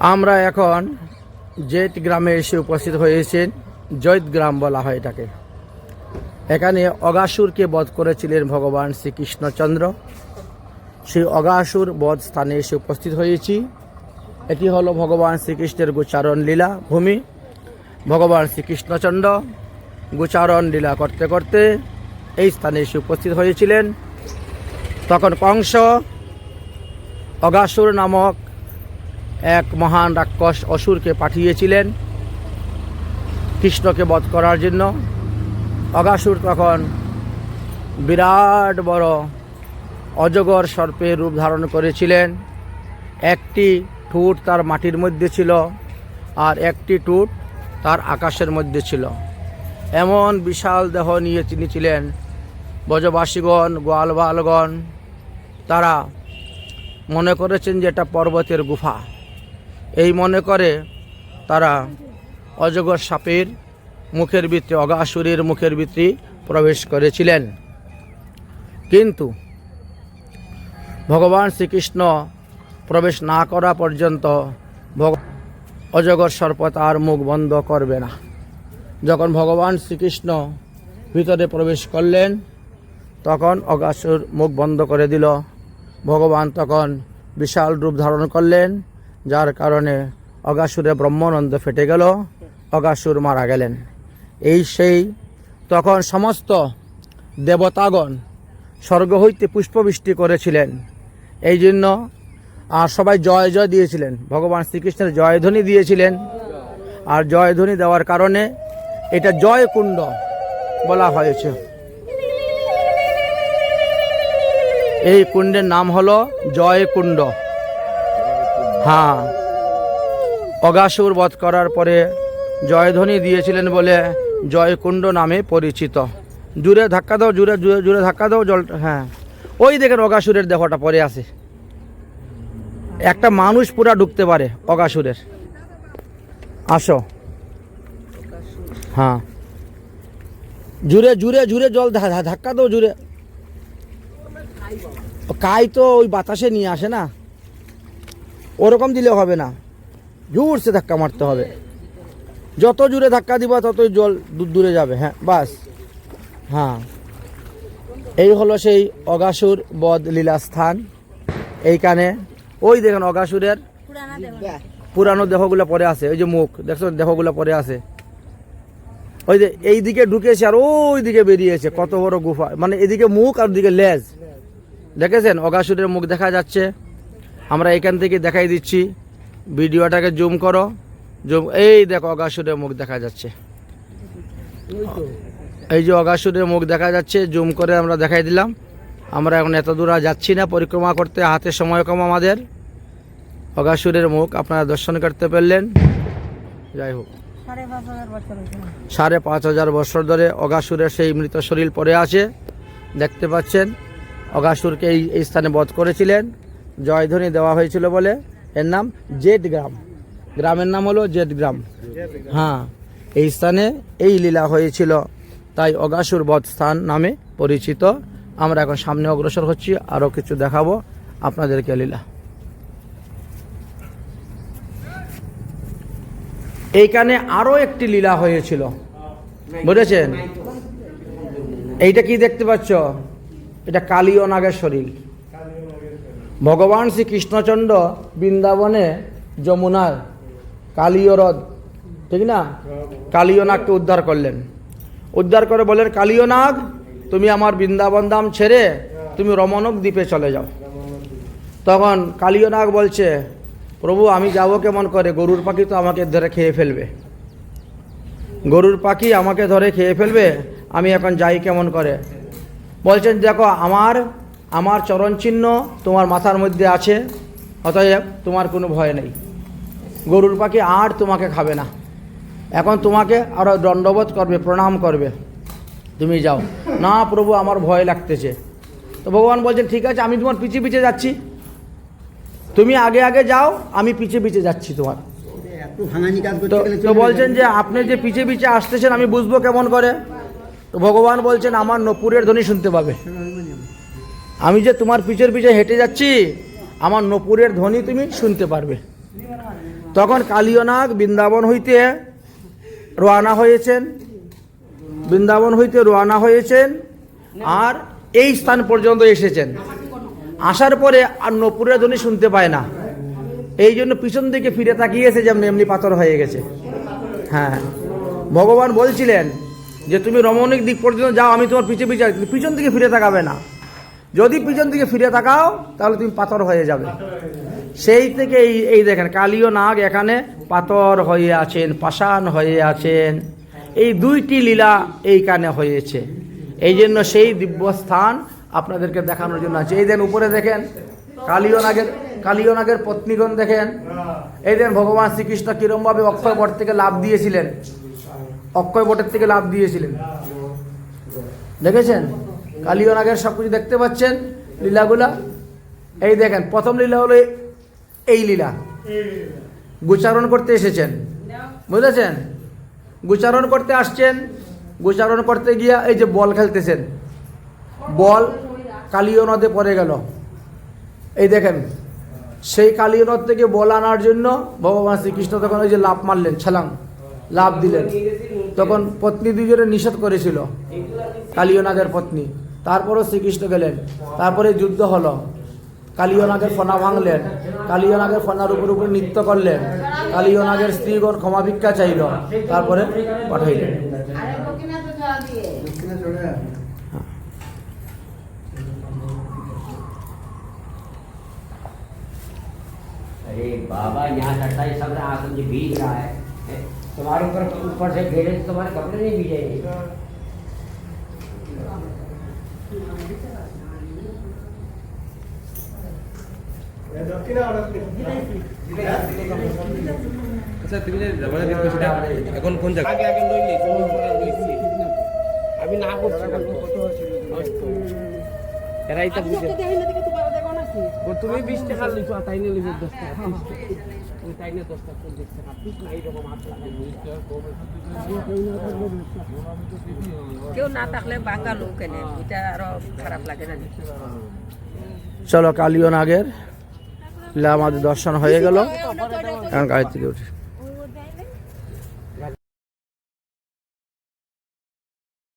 আমরা এখন জেট গ্রামে এসে উপস্থিত হয়েছেন জৈত গ্রাম বলা হয় এটাকে। এখানে অগাসুরকে বধ করেছিলেন ভগবান শ্রীকৃষ্ণচন্দ্র। সেই অগাসুর বধ স্থানে এসে উপস্থিত হয়েছি। এটি হলো ভগবান শ্রীকৃষ্ণের গোচারণ লীলা ভূমি। ভগবান শ্রীকৃষ্ণচন্দ্র গোচারণ লীলা করতে করতে এই স্থানে এসে উপস্থিত হয়েছিলেন। তখন কংস অগাসুর নামক এক মহান রাক্ষস অসুরকে পাঠিয়েছিলেন কৃষ্ণকে বধ করার জন্য। অগাসুর তখন বিরাট বড় অজগর সর্পের রূপ ধারণ করেছিলেন। একটি ঠুট তার মাটির মধ্যে ছিল আর একটি টুট তার আকাশের মধ্যে ছিল। এমন বিশাল দেহ নিয়ে তিনি ছিলেন। ব্রজবাসীগণ, গোয়ালবালগণ, তারা মনে করেছেন যে এটা পর্বতের গুফা। এই মনে করে তারা অজগর সাপের মুখের ভিতরে অগাসুরের মুখের ভিতরে প্রবেশ করেছিলেন। কিন্তু ভগবান শ্রীকৃষ্ণ প্রবেশ না করা পর্যন্ত অজগর সর্প তার মুখ বন্ধ করবে না। যখন ভগবান শ্রীকৃষ্ণ ভিতরে প্রবেশ করলেন, তখন অগাসুর মুখ বন্ধ করে দিল। ভগবান তখন বিশাল রূপ ধারণ করলেন। যার কারণে অগাসুরে ব্রহ্মানন্দ ফেটে গেল, অগাসুর মারা গেলেন। এই সেই তখন সমস্ত দেবতাগণ স্বর্গ হইতে পুষ্পবৃষ্টি করেছিলেন। এই জন্য আর সবাই জয় জয় দিয়েছিলেন। ভগবান শ্রীকৃষ্ণের জয়ধ্বনি দিয়েছিলেন। আর জয়ধ্বনি দেওয়ার কারণে এটা জয়কুণ্ড বলা হয়েছে। এই কুণ্ডের নাম হলো জয়কুণ্ড। হ্যাঁ। অগাসুর বধ করার পরে জয়ধ্বনি দিয়েছিলেন বলে জয়কুণ্ড নামে পরিচিত। জুড়ে ধাক্কা দাও, জুড়ে জুড়ে জুড়ে ধাক্কা দাও জল হ্যাঁ। ওই দেখেন অগাসুরের দেহটা পরে আসে একটা মানুষ পুরা ঢুকতে পারে অগাসুরের। আসো। হ্যাঁ। জুড়ে জুড়ে জুড়ে জল ধাক্কা দাও, জুড়ে। কাই তো ওই বাতাসে নিয়ে আসে না? ওরকম দিলে হবে না। জোরসে ধাক্কা মারতে হবে। যত জোরে ধাক্কা দিবা, ততই জল দূর দূরে যাবে। হ্যাঁ বাস। হ্যাঁ। এই হলো সেই অগাসুর বদ লীলা স্থান। এইখানে, ওই দেখেন অগাসুরের পুরানো দেহগুলো পরে আছে। ওই যে মুখ, দেখছ? দেহগুলো পরে আছে। ওই যে এই দিকে ঢুকেছে আর ওই দিকে বেরিয়েছে। কত বড় গুফা। মানে এদিকে মুখ আর দিকে লেজ। দেখেছেন? অগাসুরের মুখ দেখা যাচ্ছে। আমরা এখান থেকে দেখাই দিচ্ছি। ভিডিওটাকে জুম করো। জুম এই দেখো অগাসুরের মুখ দেখা যাচ্ছে। এই যে অগাসুরের মুখ দেখা যাচ্ছে জুম করে আমরা দেখাই দিলাম। আমরা এখন এত দূর যাচ্ছি না পরিক্রমা করতে হাতে সময় কম আমাদের। অগাসুরের মুখ আপনারা দর্শন করতে পারলেন। যাই হোক। সাড়ে পাঁচ হাজার বছর সাড়ে পাঁচ হাজার বছর ধরে অগাসুরের সেই মৃত শরীর পড়ে আছে। দেখতে পাচ্ছেন অগাসুরকে এই স্থানে বধ করেছিলেন। জয়ধ্বনি দেওয়া হয়েছিল বলে। এর নাম জেট গ্রাম। গ্রামের নাম হলো জেট গ্রাম। হ্যাঁ এই স্থানে এই লীলা হয়েছিল। তাই অগাসুর বধ স্থান নামে পরিচিত। আমরা এখন সামনে অগ্রসর হচ্ছি আরও কিছু দেখাবো আপনাদেরকে লীলা। এইখানে আরও একটি লীলা হয়েছিল। বুঝেছেন? এইটা কি দেখতে পাচ্ছ? এটা কালীয় নাগের শরীর ভগবান শ্রী কৃষ্ণচন্দ্র বৃন্দাবনে যমুনার কালীয় হ্রদ ঠিক না? কালীয় নাগকে উদ্ধার করলেন। উদ্ধার করে বলেন কালীয় নাগ তুমি আমার বৃন্দাবন দাম ছেড়ে তুমি রমণক দ্বীপে চলে যাও। তখন কালীয় নাগ বলছে, প্রভু, আমি যাব কেমন করে? গরুর পাখি তো আমাকে ধরে খেয়ে ফেলবে। গরুর পাখি আমাকে ধরে খেয়ে ফেলবে, আমি এখন যাই কেমন করে? বলছেন, দেখো, আমার আমার চরণ চিহ্ন তোমার মাথার মধ্যে আছে অতএব তোমার কোনো ভয় নেই। গরুর পাখি আর তোমাকে খাবে না। এখন তোমাকে আরও দণ্ডবোধ করবে প্রণাম করবে। তুমি যাও। না প্রভু আমার ভয় লাগতেছে। তো ভগবান বলছেন ঠিক আছে আমি তোমার পিছিয়ে পিছিয়ে যাচ্ছি। তুমি আগে আগে যাও আমি পিছিয়ে পিছিয়ে যাচ্ছি তোমার। তো। বলছেন যে আপনি যে পিছিয়ে পিছিয়ে আসতেছেন আমি বুঝব কেমন করে? তো ভগবান বলছেন আমার নপুরের ধ্বনি শুনতে পাবে। আমি যে তোমার পিছের পিছে হেঁটে যাচ্ছি, আমার নপুরের ধ্বনি তুমি শুনতে পারবে। তখন কালীয়নাগ বৃন্দাবন হইতে রওনা হয়েছেন। বৃন্দাবন হইতে রওনা হয়েছেন আর এই স্থান পর্যন্ত এসেছেন। আসার পরে আর নপুরের ধ্বনি শুনতে পায় না। এই জন্য পিছন দিকে ফিরে তাকিয়েছে যেমন এমনি পাথর হয়ে গেছে। হ্যাঁ ভগবান বলছিলেন যে, তুমি রমণিক দিক পর্যন্ত যাও, আমি তোমার পিছে পিছে কিন্তু পিছন দিকে ফিরে তাকাবে না। যদি পিছন দিকে ফিরে তাকাও, তাহলে তুমি পাথর হয়ে যাবে। সেই থেকে এই এই দেখেন, কালীয় নাগ এখানে পাথর হয়ে আছেন, পাষাণ হয়ে আছেন। এই দুইটি লীলা এইখানে হয়েছে। এই জন্য সেই দিব্য স্থান আপনাদেরকে দেখানোর জন্য আছে। এই দেন উপরে দেখেন, কালীয় নাগের কালীয় নাগের পত্নীগণ দেখেন। এই দেন ভগবান শ্রীকৃষ্ণ কিরমভাবে অক্ষয় বট থেকে লাভ দিয়েছিলেন। অক্ষয় বটের থেকে লাভ দিয়েছিলেন। দেখেছেন? কালীয় নাগের সব কিছু দেখতে পাচ্ছেন, লীলাগুলা। এই দেখেন, প্রথম লীলা হলো এই লীলা। গুচারণ করতে এসেছেন। বুঝেছেন? গুচারণ করতে আসছেন, গুচারণ করতে গিয়া এই যে বল খেলতেছেন। বল কালীয় নদে পড়ে গেল। এই দেখেন, সেই কালীয় নদ থেকে বল আনার জন্য ভগবান শ্রীকৃষ্ণ তখন ওই যে লাভ মারলেন ছালাং লাভ দিলেন। তখন পত্নী দুজনে নিষেধ করেছিল কালীয়নাগের পত্নী। তারপরও শ্রীকৃষ্ণ গেলেন তারপরে যুদ্ধ হলো কালীয়নাগের ফনা ভাঙলেন কালীয়নাগের ফনার উপর উপরে নৃত্য করলেন কালীয়নাগের স্ত্রীগণ ক্ষমা ভিক্ষা চাইল তারপরে পাঠাইলেন আরে বকিনা তো জল দিয়ে अरे बाबा यहाँ चढ़ता है सब आसन से भीग रहा है हैं? तुम्हारे ऊपर ऊपर से घेरे तो तुम्हारे कपड़े नहीं भीजेंगे আচ্ছা তুমি যে রবানা দিন সেটা এখন কোন জায়গা আগে আগে আমি না এরাই তো বুঝে তুমি বিশ টাকা লিখো তাই নিয়ে লিখো দশ টাকা ত্রিশ টাকা। তুমি তাই নিয়ে দশ টাকা চল্লিশ টাকা ঠিক না এইরকম হাত লাগাই কেউ না থাকলে এটা আরও খারাপ লাগে না চলো কালীয় নাগের আমাদের দর্শন হয়ে গেল। এখন গাড়ি থেকে উঠি।